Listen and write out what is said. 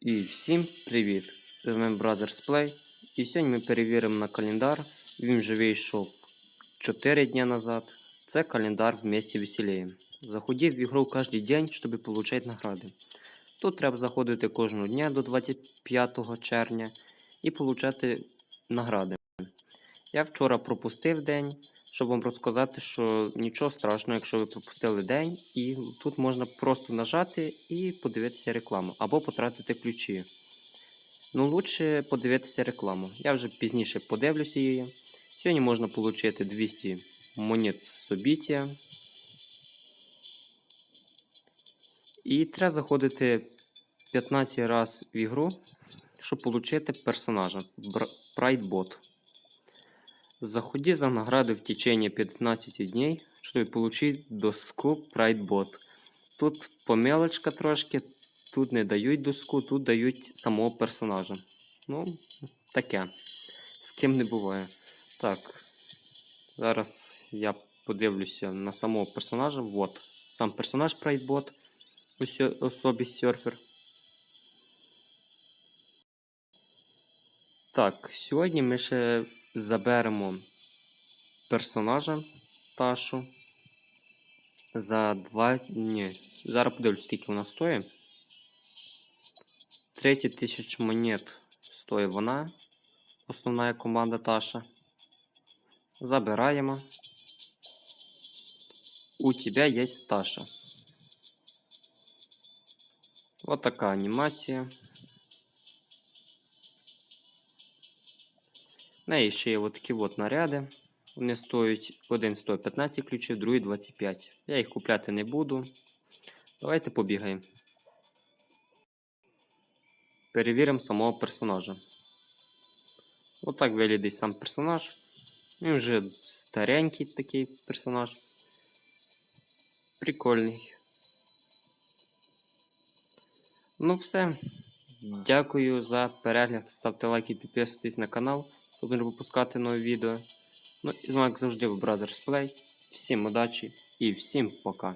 І всім привіт! З вами Brothers Play. І сьогодні ми перевіримо на календар. Він вже вийшов 4 дні назад. Це календар в місті веселіє. Заходив в ігру кожен день, щоб отримати награди. Тут треба заходити кожного дня до 25 червня і отримати награди. Я вчора пропустив день, щоб вам розказати, що нічого страшного, якщо ви пропустили день, і тут можна просто нажати і подивитися рекламу, або потратити ключі. Ну, лучше подивитися рекламу. Я вже пізніше подивлюся її. Сьогодні можна отримати 200 монет собіття. І треба заходити 15 разів в ігру, щоб отримати персонажа Прайдбот. Заходи за награду в течение 15 дней, чтобы получить доску Pride Тут помелочка трошки, тут не дають доску, тут дають самого персонажа. Ну, таке. З ким не буває. Так. Зараз я подивлюся на самого персонажа. Вот. Сам персонаж Pride Ось особі серфер. Так, сьогодні ми ще заберемо персонажа Ташу за 2. Ні, зараз подивлюсь, скільки вона стоїть. 30 тисяч монет стоїть вона. Основна команда Таша. Забираємо. У тебе є Таша. Вот така анімація. В неї ще є такі от наряди. Вони стоять один стоїть 15 ключів, другий 25. Я їх купляти не буду. Давайте побігаємо. Перевіримо самого персонажа. Отак виглядає сам персонаж. Він вже старенький такий персонаж. Прикольний. Ну все. Дякую за перегляд. Ставте лайки, підписуйтесь на канал щоб випускати нові відео. Ну і з вами, завжди, в Brothers Play. Всім удачі і всім пока.